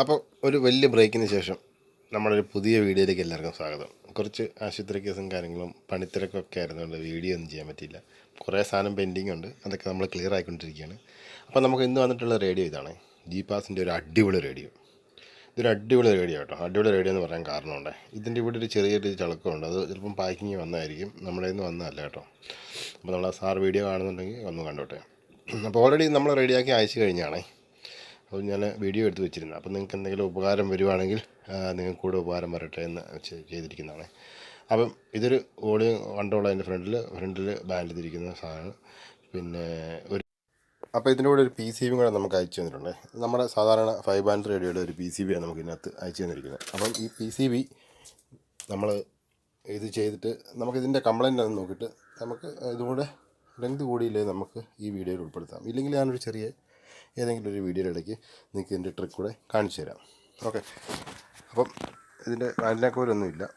അപ്പോൾ ഒരു വലിയ ബ്രേക്കിന് ശേഷം നമ്മളൊരു പുതിയ വീഡിയോയിലേക്ക് എല്ലാവർക്കും സ്വാഗതം. കുറച്ച് ആശുപത്രി കേസും കാര്യങ്ങളും പണിത്തിരക്കൊക്കെ ആയിരുന്നുകൊണ്ട് വീഡിയോ ഒന്നും ചെയ്യാൻ പറ്റിയില്ല. കുറേ സാധനം പെൻഡിങ് ഉണ്ട്. അതൊക്കെ നമ്മൾ ക്ലിയർ ആയിക്കൊണ്ടിരിക്കുകയാണ്. അപ്പോൾ നമുക്ക് ഇന്ന് വന്നിട്ടുള്ള റേഡിയോ ഇതാണ്. ജി പാസിന്റെ ഒരു അടിപൊളി റേഡിയോ ഇതൊരു അടിപൊളി റേഡിയോ കേട്ടോ. അടിപൊളി റേഡിയോ എന്ന് പറയാൻ കാരണമുണ്ട്. ഇതിന്റെ ഇവിടെ ഒരു ചെറിയൊരു ചളക്കമുണ്ട് അത് ചിലപ്പം പാക്കിങ് വന്നതായിരിക്കും നമ്മുടെ നിന്ന് വന്നതല്ല കേട്ടോ. അപ്പോൾ നമ്മൾ സാർ വീഡിയോ കാണുന്നുണ്ടെങ്കിൽ ഒന്ന് കണ്ടോട്ടെ. അപ്പോൾ ഓൾറെഡി നമ്മൾ റെഡിയാക്കി അയച്ചു കഴിഞ്ഞാണേ. അപ്പോൾ ഞാൻ വീഡിയോ എടുത്ത് വെച്ചിരുന്നു. അപ്പോൾ നിങ്ങൾക്ക് എന്തെങ്കിലും ഉപകാരം വരുവാണെങ്കിൽ നിങ്ങൾക്ക് കൂടെ ഉപകാരം വരട്ടെ എന്ന് ചെയ്തിരിക്കുന്നതാണ്. അപ്പം ഇതൊരു ഓഡിയോ വണ്ടോളം അതിന്റെ ഫ്രണ്ടിൽ ഫ്രണ്ടിൽ ബാൻഡ് ചെയ്തിരിക്കുന്ന സാധനം പിന്നെ ഒരു അപ്പോൾ ഇതിന്റെ കൂടെ ഒരു പി സി ബിയും കൂടെ നമുക്ക് അയച്ചു തന്നിട്ടുണ്ട്. നമ്മുടെ സാധാരണ ഫൈവ് ബാൻഡ് റേഡിയോയുടെ ഒരു പി സി ബിയാണ് നമുക്ക് ഇതിനകത്ത് അയച്ചു തന്നിരിക്കുന്നത്. അപ്പം ഈ പി സി ബി നമ്മൾ ഇത് ചെയ്തിട്ട് നമുക്ക് ഇതിന്റെ കംപ്ലൈന്റ് ആണെന്ന് നോക്കിയിട്ട് നമുക്ക് ഇതുകൂടെ ലെങ്ത് കൂടിയില്ലേ നമുക്ക് ഈ വീഡിയോയിൽ ഉൾപ്പെടുത്താം. ഇല്ലെങ്കിൽ ഞാനൊരു ചെറിയ ഏതെങ്കിലും ഒരു വീഡിയോയുടെ ഇടയ്ക്ക് നിങ്ങൾക്ക് ഇതിന്റെ ട്രിക്ക് കൂടെ കാണിച്ചു തരാം. ഓക്കെ അപ്പം ഇതിന്റെ വാനിലാക്കോരൊന്നുമില്ല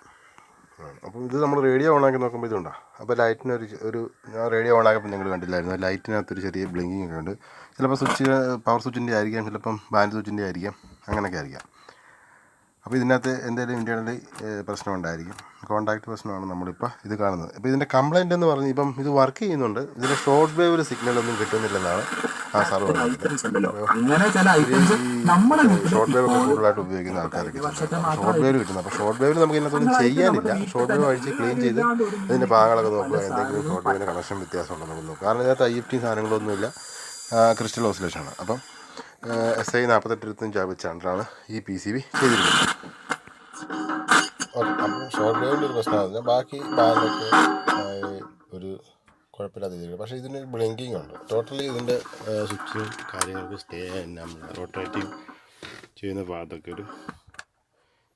അപ്പം ഇത് നമ്മൾ റേഡിയോ ഓണാക്കി നോക്കുമ്പോൾ ഇതുണ്ടോ? അപ്പോൾ ലൈറ്റിന് ഒരു ചെ- ഒരു ഞാൻ റേഡിയോ ഓണാക്കിയപ്പോൾ നിങ്ങൾ കണ്ടില്ലായിരുന്നു. ലൈറ്റിനകത്തൊരു ചെറിയ ബ്ലിങ്കിങ് ഒക്കെ ഉണ്ട്. ചിലപ്പോൾ സ്വിച്ച് പവർ സ്വിച്ചിന്റെ ആയിരിക്കാം ചിലപ്പം ബാൻഡ് സ്വിച്ചിന്റെ ആയിരിക്കാം. അങ്ങനെയൊക്കെ ആയിരിക്കാം. അപ്പോൾ ഇതിനകത്ത് എന്തെങ്കിലും ഇന്റേണൽ പ്രശ്നം ഉണ്ടായിരിക്കും കോൺടാക്ട് പ്രശ്നമാണ് നമ്മളിപ്പോൾ ഇത് കാണുന്നത്. അപ്പോൾ ഇതിന്റെ കംപ്ലൈന്റ് എന്ന് പറഞ്ഞ് ഇപ്പം ഇത് വർക്ക് ചെയ്യുന്നുണ്ട്. ഇതിന്റെ ഷോർട്ട് വേവിൽ സിഗ്നൽ ഒന്നും കിട്ടുന്നില്ലെന്നാണ് ആ സാർ പറഞ്ഞത്. ഷോർട്ട് വേവ് കൂടുതലായിട്ട് ഉപയോഗിക്കുന്ന ആൾക്കാരൊക്കെ ഷോർട്ട് വേവ് കിട്ടുന്നത് അപ്പോൾ ഷോർട്ട് വേവിൽ നമുക്ക് ഇതിനകത്തൊന്നും ചെയ്യാനില്ല. ഷോർട്ട് വേവ് അഴിച്ച് ക്ലീൻ ചെയ്ത് അതിന്റെ ഭാഗങ്ങളൊക്കെ നോക്കുക. എന്തെങ്കിലും ഷോർട്ട് വേവിന്റെ കണക്ഷൻ വ്യത്യാസം ഉണ്ടോ നമുക്ക് നോക്കുക കാരണം ഇതിനകത്ത് ഐ എഫ് ടി സാധനങ്ങളൊന്നുമില്ല ക്രിസ്റ്റൽ ഓസിലേഷനാണ് അപ്പം എസ് ഐ നാൽപ്പത്തെട്ട് ഇരുപത്തഞ്ച് വെച്ചാണ് ഈ പി സി ബി ചെയ്തിരിക്കുന്നത്. ഷോർട്ട് വേവിന്റെ ഒരു പ്രശ്നമാണ്. ബാക്കി ബാൻഡൊക്കെ ഒരു കുഴപ്പമില്ലാതെ രീതിയിൽ പക്ഷേ ഇതിന് ബ്ലിങ്കിങ് ഉണ്ട്. ടോട്ടലി ഇതിന്റെ സ്വിച്ചും കാര്യങ്ങൾക്ക് സ്റ്റേ നമ്മൾ റോട്ടേറ്റിംഗ് ചെയ്യുന്ന ഭാഗത്തൊക്കെ ഒരു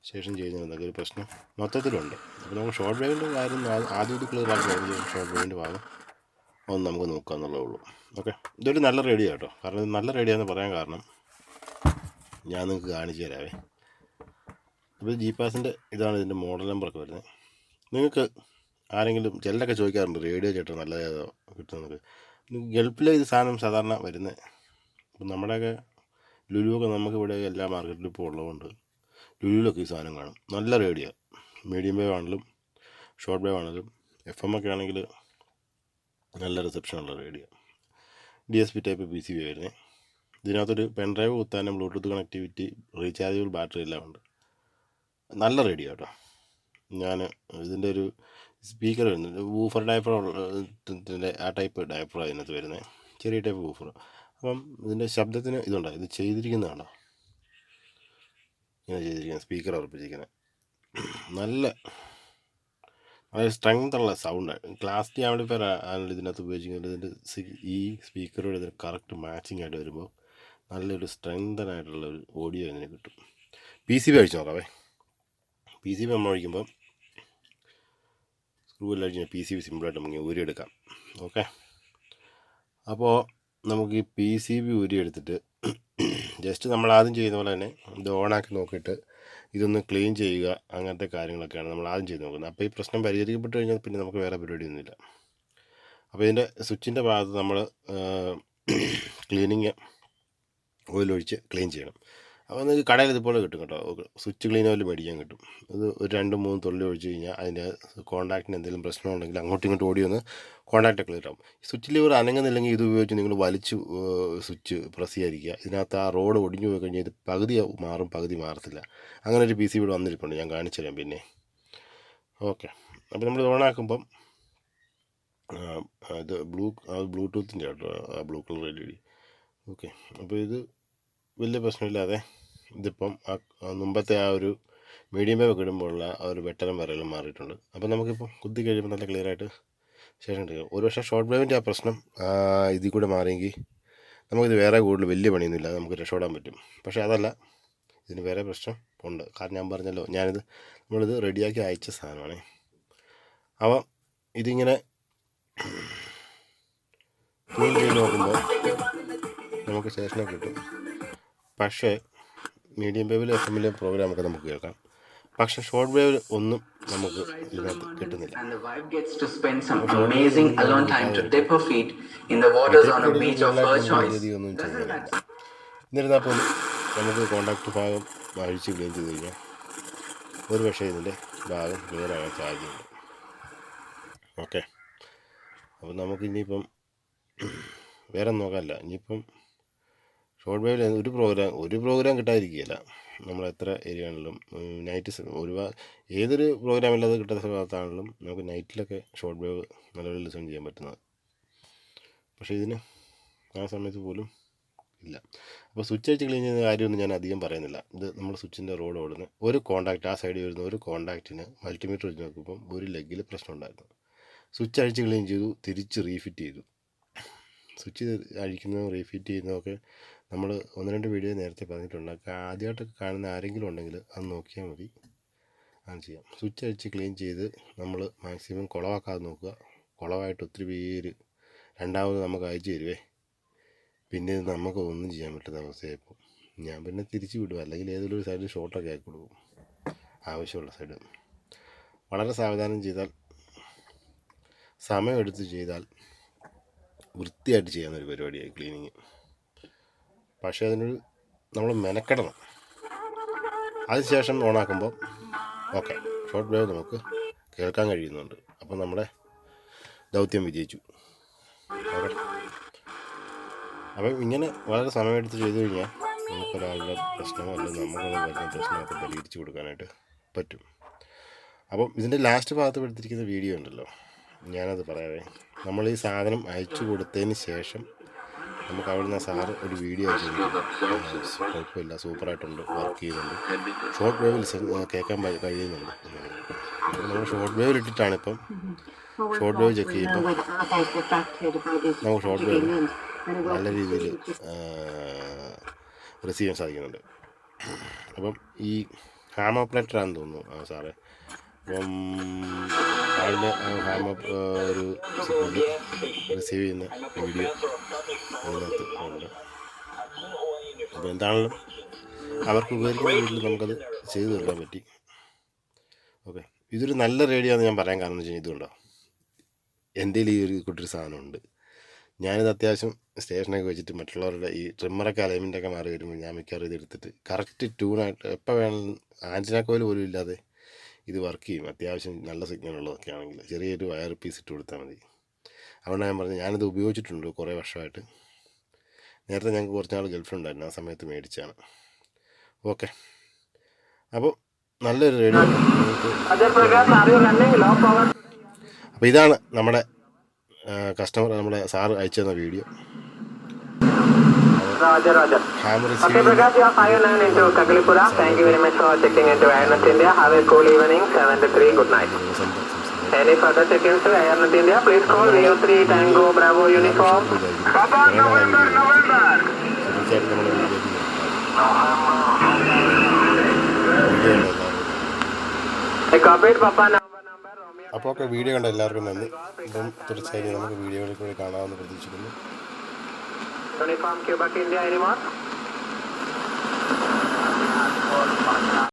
ശേഷം ചെയ്യുന്നതൊക്കെ ഒരു പ്രശ്നം മൊത്തത്തിലുണ്ട്. അപ്പോൾ നമുക്ക് ഷോർട്ട് വേവിന്റെ കാര്യം ആദ്യം ഒരു ക്ലിയർ ആക്കി ഷോർട്ട് വേവിന്റെ ഭാഗം. ഒന്ന് നമുക്ക് നോക്കാമെന്നുള്ളേ ഉള്ളൂ ഓക്കെ. ഇതൊരു നല്ല റേഡിയോ കേട്ടോ. കാരണം ഇത് നല്ല റേഡിയോ എന്ന് പറയാൻ കാരണം ഞാൻ നിങ്ങൾക്ക് കാണിച്ചു തരാവേ. അപ്പോൾ ജി പാസിന്റെ ഇതാണ് ഇതിന്റെ മോഡൽ നമ്പറൊക്കെ വരുന്നത്. നിങ്ങൾക്ക് ആരെങ്കിലും ചിലരൊക്കെ ചോദിക്കാറുണ്ട് റേഡിയോ ചേട്ടൻ നല്ല ഏതോ കിട്ടുന്നത് ഗൾഫിലെ ഇത് സാധനം സാധാരണ വരുന്നത് അപ്പം നമ്മുടെയൊക്കെ ലുലുവൊക്കെ നമുക്ക് ഇവിടെ എല്ലാ മാർക്കറ്റിലും ഇപ്പോൾ ഉള്ളതുകൊണ്ട് ലുലുവിലൊക്കെ ഈ സാധനം കാണും. നല്ല റേഡിയോ. മീഡിയം വേവ് ആണെങ്കിലും ഷോർട്ട് വേവ് ആണെങ്കിലും എഫ് എം ഒക്കെ ആണെങ്കിൽ നല്ല റിസപ്ഷനുള്ള radio D S P type P C B ആയിരുന്നു. ഇതിനകത്തൊരു പെൻഡ്രൈവ് കുത്താനും ബ്ലൂടൂത്ത് കണക്ടിവിറ്റി റീചാർജബിൾ ബാറ്ററി എല്ലാം ഉണ്ട്. നല്ല റേഡിയോ കേട്ടോ ഞാൻ ഇതിന്റെ ഒരു സ്പീക്കർ വരുന്നുണ്ട് വൂഫർ ഡയഫർ ആ ടൈപ്പ് ഡയഫർ അതിനകത്ത് വരുന്നത് ചെറിയ ടൈപ്പ് വൂഫർ അപ്പം ഇതിന്റെ ശബ്ദത്തിന് ഇതുണ്ടോ? ഇത് ചെയ്തിരിക്കുന്നതാണോ? ഇങ്ങനെ ചെയ്തിരിക്കുന്നത് സ്പീക്കർ ഉറപ്പിച്ചിരിക്കുന്നത് നല്ല വളരെ സ്ട്രെങ്ത് ഉള്ള സൗണ്ട് ക്ലാസ് ഡി ആംപ്ലിഫയർ ആണ് ഇതിനകത്ത് ഉപയോഗിക്കുന്നത് ഇതിന്റെ ഈ സ്പീക്കറോട് ഇതിന് കറക്റ്റ് മാച്ചിങ് ആയിട്ട് വരുമ്പോൾ നല്ലൊരു സ്ട്രെങ്തൻ ആയിട്ടുള്ള ഒരു ഓഡിയോ ഇതിന് കിട്ടും. പി സി ബി അഴിച്ചു നോക്കാവേ. പി സി ബി നമ്മൾ ഒഴിക്കുമ്പോൾ സ്ക്രൂ എല്ലാം അഴിച്ച് പി സി ബി സിമ്പിളായിട്ട് നമുക്ക് ഊരിയെടുക്കാം ഓക്കെ അപ്പോൾ നമുക്ക് ഈ പി സി ബി ഊരിയെടുത്തിട്ട് ജസ്റ്റ് നമ്മൾ ആദ്യം ചെയ്യുന്ന പോലെ തന്നെ ഇത് ഓണാക്കി നോക്കിയിട്ട് ഇതൊന്ന് ക്ലീൻ ചെയ്യുക അങ്ങനത്തെ കാര്യങ്ങളൊക്കെയാണ് നമ്മൾ ആദ്യം ചെയ്ത് നോക്കുന്നത്. അപ്പോൾ ഈ പ്രശ്നം പരിഹരിക്കപ്പെട്ട് കഴിഞ്ഞാൽ പിന്നെ നമുക്ക് വേറെ പരിപാടിയൊന്നുമില്ല. അപ്പോൾ ഇതിന്റെ സ്വിച്ചിന്റെ ഭാഗത്ത് നമ്മൾ ക്ലീനിങ് ഓയിലൊഴിച്ച് ക്ലീൻ ചെയ്യണം. അപ്പോൾ നിങ്ങൾക്ക് കടയിൽ ഇതുപോലെ കിട്ടും കേട്ടോ. സ്വിച്ച് ഓയിൽ മേടിക്കാൻ കിട്ടും. അത് ഒരു രണ്ട് മൂന്ന് തുള്ളി ഒഴിച്ച് കഴിഞ്ഞാൽ അതിന്റെ കോൺടാക്റ്റിന് എന്തെങ്കിലും പ്രശ്നമുണ്ടെങ്കിൽ അങ്ങോട്ടും ഇങ്ങോട്ടും ഓടി വന്ന് കോൺടാക്റ്റ് ക്ലിയർ ആവും. സ്വിച്ച് ലിവർ അനങ്ങുന്നില്ലെങ്കിൽ ഇത് ഉപയോഗിച്ച് നിങ്ങൾ വലിച്ച് സ്വിച്ച് പ്രസ് ചെയ്യാതിരിക്കുക. ഇതിനകത്ത് ആ റോഡ് ഒടിഞ്ഞു പോയി കഴിഞ്ഞാൽ ഇത് പകുതി മാറും പകുതി മാറത്തില്ല. അങ്ങനെ ഒരു പി സി ഇവിടെ വന്നിരിപ്പുണ്ട്. ഞാൻ കാണിച്ചു തരാം പിന്നെ. ഓക്കെ. അപ്പോൾ നമ്മൾ ഓണാക്കുമ്പം ഇത് ബ്ലൂ ബ്ലൂടൂത്തിന്റെ കേട്ടോ blue colour L E D. Okay. അപ്പോൾ ഇത് വലിയ പ്രശ്നമില്ലാതെ ഇതിപ്പം ആ മുമ്പത്തെ ആ ഒരു മീഡിയം വേവ് ഒക്കെ ഇടുമ്പോഴുള്ള ആ ഒരു വെട്ടലും വരലും മാറിയിട്ടുണ്ട്. അപ്പോൾ നമുക്കിപ്പോൾ കുത്തി കഴിയുമ്പോൾ നല്ല ക്ലിയർ ആയിട്ട് ശേഷം ഒരു പക്ഷേ ഷോർട്ട് വേവിന്റെ ആ പ്രശ്നം ഇതിൽ കൂടെ മാറിയെങ്കിൽ നമുക്കിത് വേറെ കൂടുതൽ വലിയ പണിയൊന്നുമില്ല നമുക്ക് രക്ഷപ്പെടാൻ പറ്റും. പക്ഷേ അതല്ല ഇതിന് വേറെ പ്രശ്നം ഉണ്ട്. കാരണം ഞാൻ പറഞ്ഞല്ലോ ഞാനിത് നമ്മളിത് റെഡിയാക്കി അയച്ച സാധനമാണ്. അപ്പോൾ ഇതിങ്ങനെ ക്ലീൻ ചെയ്ത് നോക്കുമ്പോൾ നമുക്ക് സ്റ്റേഷനൊക്കെ കിട്ടും. പക്ഷേ മീഡിയം വേവിൽ എഫ് എമ്മിലെ പ്രോഗ്രാമൊക്കെ നമുക്ക് കേൾക്കാം. പക്ഷെ ഷോർട്ട് വേവിൽ ഒന്നും നമുക്ക് ഇതിനകത്ത് കിട്ടുന്നില്ല. എന്നിരുന്നാൽ പോലും നമുക്ക് കോണ്ടാക്ട് ഭാഗം വായിച്ച് ക്ലീൻ ചെയ്ത് കഴിഞ്ഞാൽ ഒരു പക്ഷേ ഇതിന്റെ ഭാഗം ക്ലിയർ ആകാൻ സാധ്യതയുണ്ട്. ഓക്കെ അപ്പം നമുക്ക് ഇനിയിപ്പം വേറെ നോക്കാമല്ല നോക്കാനില്ല. ഇനിയിപ്പം ഷോർട്ട് വേവിൽ ഒരു പ്രോഗ്രാം ഒരു പ്രോഗ്രാം കിട്ടാതിരിക്കുകയില്ല. നമ്മൾ എത്ര ഏരിയ ആണെങ്കിലും നൈറ്റ് ഒരുപാട് ഏതൊരു പ്രോഗ്രാം ഇല്ലാതെ കിട്ടാത്ത ഭാഗത്താണെങ്കിലും നമുക്ക് നൈറ്റിലൊക്കെ ഷോർട്ട് വേവ് നല്ലപോലെ ലിസൺ ചെയ്യാൻ പറ്റുന്നത് പക്ഷേ ഇതിന് ആ സമയത്ത് പോലും ഇല്ല. അപ്പോൾ സ്വിച്ച് അടിച്ച് ക്ലീൻ ചെയ്യുന്ന കാര്യമൊന്നും ഞാൻ അധികം പറയുന്നില്ല. ഇത് നമ്മൾ സ്വിച്ചിന്റെ റോഡ് ഓടുന്ന ഒരു കോണ്ടാക്റ്റ് ആ സൈഡിൽ വരുന്ന ഒരു കോണ്ടാക്റ്റിന് മൾട്ടിമീറ്റർ വെച്ച് നോക്കുമ്പം ഒരു ലെഗിൽ പ്രശ്നം ഉണ്ടായിരുന്നു. സ്വിച്ച് അഴിച്ച് ക്ലീൻ ചെയ്തു തിരിച്ച് റീഫിറ്റ് ചെയ്തു. സ്വിച്ച് അഴിക്കുന്നതും റീഫിറ്റ് ചെയ്യുന്നതൊക്കെ നമ്മൾ ഒന്ന് രണ്ട് വീഡിയോ നേരത്തെ പറഞ്ഞിട്ടുണ്ട് ആദ്യമായിട്ടൊക്കെ കാണുന്ന ആരെങ്കിലും ഉണ്ടെങ്കിൽ അത് നോക്കിയാൽ മതി. അങ്ങനെ ചെയ്യാം. സ്വിച്ച് അഴിച്ച് ക്ലീൻ ചെയ്ത് നമ്മൾ മാക്സിമം കുളവാക്കാതെ നോക്കുക. കുളവായിട്ട് ഒത്തിരി പേര് രണ്ടാമത് നമുക്ക് അയച്ചു തരുവേ. പിന്നെ നമുക്ക് ഒന്നും ചെയ്യാൻ പറ്റുന്ന അവസ്ഥയായിപ്പോൾ ഞാൻ പിന്നെ തിരിച്ചു വിടും. അല്ലെങ്കിൽ ഏതെങ്കിലും ഒരു സൈഡിൽ ഷോട്ടൊക്കെ ആക്കി കൊടുക്കും. ആവശ്യമുള്ള സൈഡ് വളരെ സാവധാനം ചെയ്താൽ സമയമെടുത്ത് ചെയ്താൽ വൃത്തിയായിട്ട് ചെയ്യാവുന്ന ഒരു പരിപാടിയായി ക്ലീനിങ് പക്ഷേ അതിനൊരു നമ്മൾ മെനക്കെടണം. അതിനുശേഷം ഓണാക്കുമ്പോൾ ഓക്കെ ഷോർട്ട് വേവ് നമുക്ക് കേൾക്കാൻ കഴിയുന്നുണ്ട്. അപ്പം നമ്മുടെ ദൗത്യം വിജയിച്ചു. അപ്പം ഇങ്ങനെ വളരെ സമയമെടുത്ത് ചെയ്തു കഴിഞ്ഞാൽ നമുക്കൊരാളുടെ പ്രശ്നമോ അല്ലെങ്കിൽ നമുക്കുള്ള വരുന്ന പ്രശ്നമൊക്കെ പരിഹരിച്ച് കൊടുക്കാനായിട്ട് പറ്റും. അപ്പം ഇതിന്റെ ലാസ്റ്റ് ഭാഗത്ത് എടുത്തിരിക്കുന്ന വീഡിയോ ഉണ്ടല്ലോ. ഞാനത് പറയാവേ നമ്മൾ ഈ സാധനം അയച്ചു കൊടുത്തതിന് ശേഷം നമുക്ക് അവിടുന്ന് സാറ് ഒരു വീഡിയോ കുഴപ്പമില്ല സൂപ്പറായിട്ടുണ്ട് വർക്ക് ചെയ്യുന്നുണ്ട്. ഷോർട്ട് വേവിൽ കേൾക്കാൻ കഴിയുന്നുണ്ട്. നമ്മൾ ഷോർട്ട് വേവിൽ ഇട്ടിട്ടാണ് ഇപ്പം ഷോർട്ട് വേവ് ചെക്ക് ചെയ്യുമ്പോൾ നമുക്ക് ഷോർട്ട് വേവ് നല്ല രീതിയിൽ റിസീവ് ചെയ്യാൻ സാധിക്കുന്നുണ്ട്. അപ്പം ഈ ഹാം ഓപ്പറേറ്ററാണെന്ന് തോന്നുന്നു ആ സാറേ. അപ്പം ആളുടെ ഹാം ഒരു റിസീവ് ചെയ്യുന്ന വീഡിയോ അതിനകത്ത് ഉണ്ട് അപ്പോൾ എന്താണെങ്കിലും അവർക്ക് ഉപകരിക്കുന്ന രീതിയിൽ നമുക്കത് ചെയ്തു തീർക്കാൻ പറ്റി. ഓക്കെ. ഇതൊരു നല്ല റേഡിയോ ആണെന്ന് ഞാൻ പറയാൻ കാരണം എന്ന് വെച്ചാൽ ഇതുകൊണ്ടോ എന്റെ ഈ ഒരു കൂട്ടൊരു സാധനമുണ്ട്. ഞാനിത് അത്യാവശ്യം സ്റ്റേഷനൊക്കെ വെച്ചിട്ട് മറ്റുള്ളവരുടെ ഈ ട്രിമ്മറൊക്കെ അലൈൻമെന്റൊക്കെ മാറി വരുമ്പോൾ ഞാൻ മിക്കവാറും ഇത് എടുത്തിട്ട് കറക്റ്റ് ട്യൂണായിട്ട് എപ്പോൾ വേണമെങ്കിലും ആന്റിന കോയിൽ പോലും ഇല്ലാതെ ഇത് വർക്ക് ചെയ്യും. അത്യാവശ്യം നല്ല സിഗ്നൽ ഉള്ളതൊക്കെ ആണെങ്കിൽ ചെറിയൊരു വയർ പീസ് ഇട്ട് കൊടുത്താൽ മതി. അതുകൊണ്ടാണ് ഞാൻ പറഞ്ഞത് ഞാനിത് ഉപയോഗിച്ചിട്ടുണ്ട് കുറേ വർഷമായിട്ട്. നേരത്തെ ഞങ്ങൾക്ക് കുറച്ച് നാൾ ഗൾഫിലുണ്ടായിരുന്നു ആ സമയത്ത് മേടിച്ചാണ് ഓക്കെ അപ്പോൾ നല്ലൊരു റേഡിയോ അപ്പോൾ ഇതാണ് നമ്മുടെ കസ്റ്റമർ നമ്മുടെ സാറ് അയച്ചു തന്ന video Roger, Roger. Hammer Okay, Prakash, you are 59 into Kagalipura. Thank you very much for checking into Airnet India. Have a cool evening. 7 to 3. Good night. Any further check-ins to North India, please call VO3 Tango Bravo Uniform. വീഡിയോയിൽ Papa November, November. അപ്പോൾ ഒക്കെ video കണ്ട എല്ലാവർക്കും നന്ദി ഇപ്പം തീർച്ചയായും നമുക്ക് വീഡിയോകളിൽ കൂടി കാണാമെന്ന് പ്രതീക്ഷിക്കുന്നു Quebec India anymore?